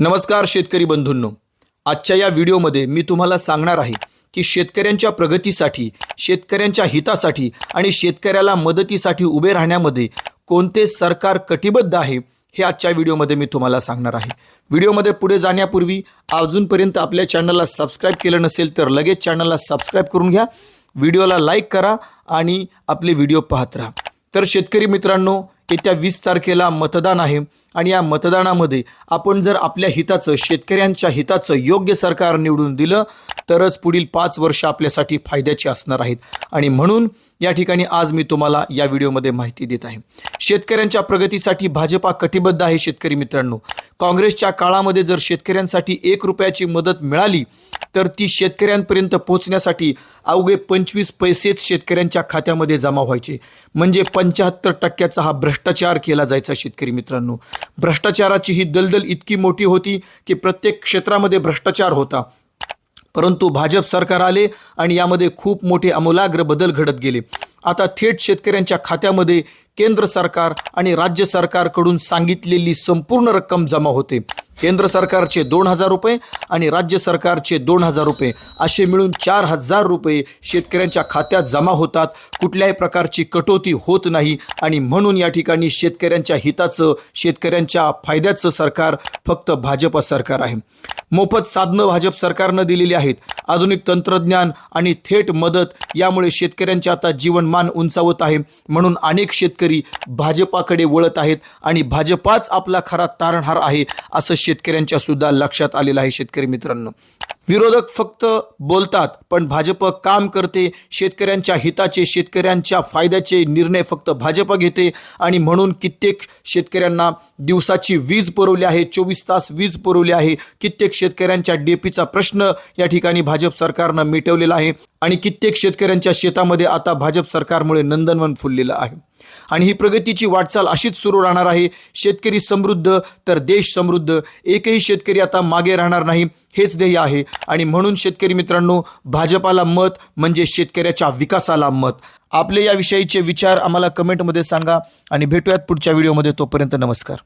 नमस्कार शेतकरी बंधूंनो. आजच्या या व्हिडिओमध्ये मी तुम्हाला सांगणार आहे की शेतकऱ्यांच्या प्रगतीसाठी शेतकऱ्यांच्या हितासाठी आणि शेतकऱ्याला मदतीसाठी उभे राहण्यामध्ये कोणते सरकार कटिबद्ध आहे हे आजच्या व्हिडिओमध्ये मी तुम्हाला सांगणार आहे. व्हिडिओमध्ये पुढे जाण्यापूर्वी अजूनपर्यंत आपल्या चॅनलला सबस्क्राईब केलं नसेल तर लगेच चॅनलला सबस्क्राईब करून घ्या. व्हिडिओला लाईक करा आणि आपले व्हिडिओ पाहत राहा. तर शेतकरी मित्रांनो येत्या वीस तारखेला मतदान आहे. आणि या मतदानामध्ये आपण जर आपल्या हिताचं शेतकऱ्यांच्या हिताचं योग्य सरकार निवडून दिलं तरच पुढील पाच वर्ष आपल्यासाठी फायद्याची असणार आहेत. आणि म्हणून या ठिकाणी आज मी तुम्हाला या व्हिडिओमध्ये माहिती देत आहे. शेतकऱ्यांच्या प्रगतीसाठी भाजपा कटिबद्ध आहे शेतकरी मित्रांनो. काँग्रेसच्या काळामध्ये जर शेतकऱ्यांसाठी एक रुपयाची मदत मिळाली तर ती शेतकऱ्यांपर्यंत पोहोचण्यासाठी अवघे पंचवीस पैसेच शेतकऱ्यांच्या खात्यामध्ये जमा व्हायचे. म्हणजे पंच्याहत्तर टक्क्याचा हा भ्रष्टाचार केला जायचा शेतकरी मित्रांनो. भ्रष्टाचाराची ही दलदल इतकी मोठी होती की प्रत्येक क्षेत्रामध्ये भ्रष्टाचार होता. परंतु भाजप सरकार आले आणि यामध्ये खूप मोठे आमूलाग्र बदल घडत गेले. आता थेट शेतकऱ्यांच्या खात्यामध्ये केंद्र सरकार आणि राज्य सरकारकडून सांगितलेली संपूर्ण रक्कम जमा होते. केंद्र सरकारचे दोन हजार रुपये आणि राज्य सरकारचे दोन हजार रुपये. असे मिळून चार हजार रुपये शेतकऱ्यांच्या खात्यात जमा होतात. कुठल्याही प्रकारची कटोती होत नाही आणि म्हणून या ठिकाणी शेतकऱ्यांच्या हिताचं शेतकऱ्यांच्या फायद्याचं सरकार फक्त भाजप सरकार आहे. मोफत साधनं भाजप सरकारनं दिलेली आहेत. आधुनिक तंत्रज्ञान आणि थेट मदत यामुळे शेतकऱ्यांचे आता जीवनमान उंचावत आहे. म्हणून अनेक शेतकरी भाजपाकडे वळत आहेत आणि भाजपाच आपला खरा तारणहार आहे असं शेतकऱ्यांच्या सुद्धा लक्षात आलेला आहे शेतकरी मित्रांनो. विरोधक फक्त बोलतात पण भाजप काम करते शेतकऱ्यांच्या हिताचे शेतकऱ्यांच्या फायद्याचे निर्णय फक्त भाजप घेते आणि म्हणून कित्येक शेतकऱ्यांना दिवसाची वीज पुरवली आहे चोवीस तास वीज पुरवली आहे. कित्येक शेतकऱ्यांच्या डेपीचा प्रश्न या ठिकाणी भाजप सरकारनं मिटवलेला आहे आणि कित्येक शेतकऱ्यांच्या शेतामध्ये आता भाजप सरकारमुळे नंदनवन फुललेलं आहे. आणि ही प्रगतीची वाटचाल अशीच सुरू राहणार आहे. शेतकरी समृद्ध तर देश समृद्ध. एकही शेतकरी आता मागे राहणार नाही हेच ध्येय आहे. आणि म्हणून शेतकरी मित्रांनो भाजपाला मत म्हणजे शेतकऱ्याच्या विकासाला मत. आपले याविषयीचे विचार आम्हाला कमेंटमध्ये सांगा आणि भेटूयात पुढच्या व्हिडिओमध्ये. तोपर्यंत नमस्कार.